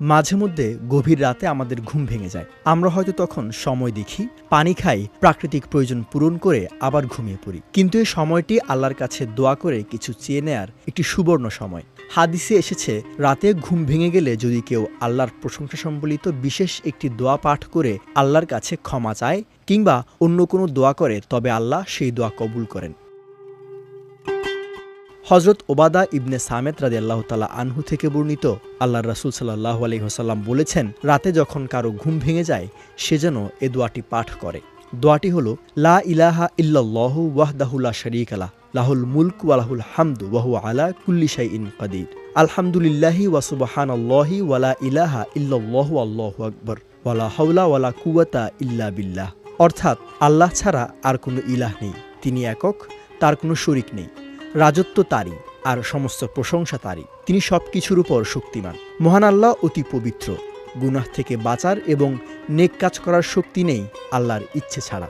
মাঝে মধ্যে গভীর রাতে আমাদের ঘুম ভেঙে যায়। আমরা হয়তো তখন সময় দেখি, পানি খাই, প্রাকৃতিক প্রয়োজন পূরণ করে আবার ঘুমিয়ে পড়ি। কিন্তু এই সময়টি আল্লাহর কাছে দোয়া করে কিছু চেয়ে নেয়ার একটি সুবর্ণ সময়। হাদিসে এসেছে, রাতে ঘুম ভেঙে গেলে যদি কেউ আল্লাহর প্রশংসা সম্বলিত বিশেষ একটি দোয়া পাঠ করে আল্লাহর কাছে ক্ষমা চায় কিংবা অন্য কোনো দোয়া করে, তবে আল্লাহ সেই দোয়া কবুল করেন। হজরত ওবাদা ইবনে সামেত রাজি আল্লাহ তালা আনহু থেকে বর্ণিত আল্লাহ রাসুল সাল্লাহ আলহিহাসাল্লাম বলেছেন, রাতে যখন কারও ঘুম ভেঙে যায়, সে যেন এ দোয়াটি পাঠ করে। দোয়াটি হল, লা ইলাহা ইল্লাল্লাহ ওয়াহদাহুল্লা শরিক আলা লাহুল মুলক ওয়ালাহুল হামদু ওয়াহু আলা কুল্লি ইন কাদির। আলহামদুলিল্লাহি ওয়াসুবাহান আল্লাহি ওয়ালা ইলাহা ইল্লাল্লাহু, আল্লাহ আকবর ওয়ালা হাওলা ওয়ালা কুওয়াতা ইল্লা বিল্লাহ। অর্থাৎ, আল্লাহ ছাড়া আর কোনো ইলাহ নেই। তিনি একক, তার কোনো শরিক নেই। রাজত্ব তারই আর সমস্ত প্রশংসা তারই। তিনি সব কিছুর উপর শক্তিমান। মহান আল্লাহ অতি পবিত্র। গুনাহ থেকে বাঁচার এবং নেক কাজ করার শক্তি নেই আল্লাহর ইচ্ছে ছাড়া।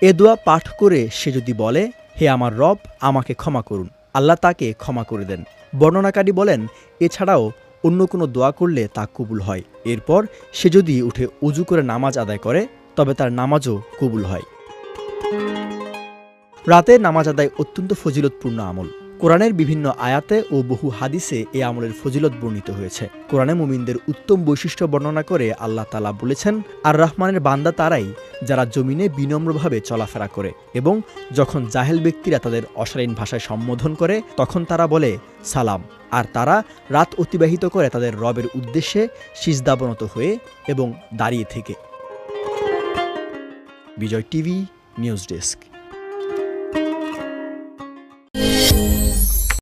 এ দোয়া পাঠ করে সে যদি বলে, হে আমার রব, আমাকে ক্ষমা করুন। আল্লাহ তাকে ক্ষমা করে দেন। বর্ণনাকারী বলেন, এছাড়াও অন্য কোনো দোয়া করলে তা কবুল হয়। এরপর সে যদি উঠে উজু করে নামাজ আদায় করে, তবে তার নামাজও কবুল হয়। রাতে নামাজ আদায় অত্যন্ত ফজিলতপূর্ণ আমল। কোরআনের বিভিন্ন আয়াতে ও বহু হাদিসে এ আমলের ফজিলত বর্ণিত হয়েছে। কোরআনে মুমিনদের উত্তম বৈশিষ্ট্য বর্ণনা করে আল্লাহ তালা বলেছেন, আর রহমানের বান্দা তারাই যারা জমিনে বিনম্রভাবে চলাফেরা করে এবং যখন জাহেল ব্যক্তিরা তাদের অশালীন ভাষায় সম্বোধন করে, তখন তারা বলে, সালাম আর তারা রাত অতিবাহিত করে তাদের রবের উদ্দেশ্যে সিজদাবনত হয়ে এবং দাঁড়িয়ে থেকে। Bijoy TV, news desk.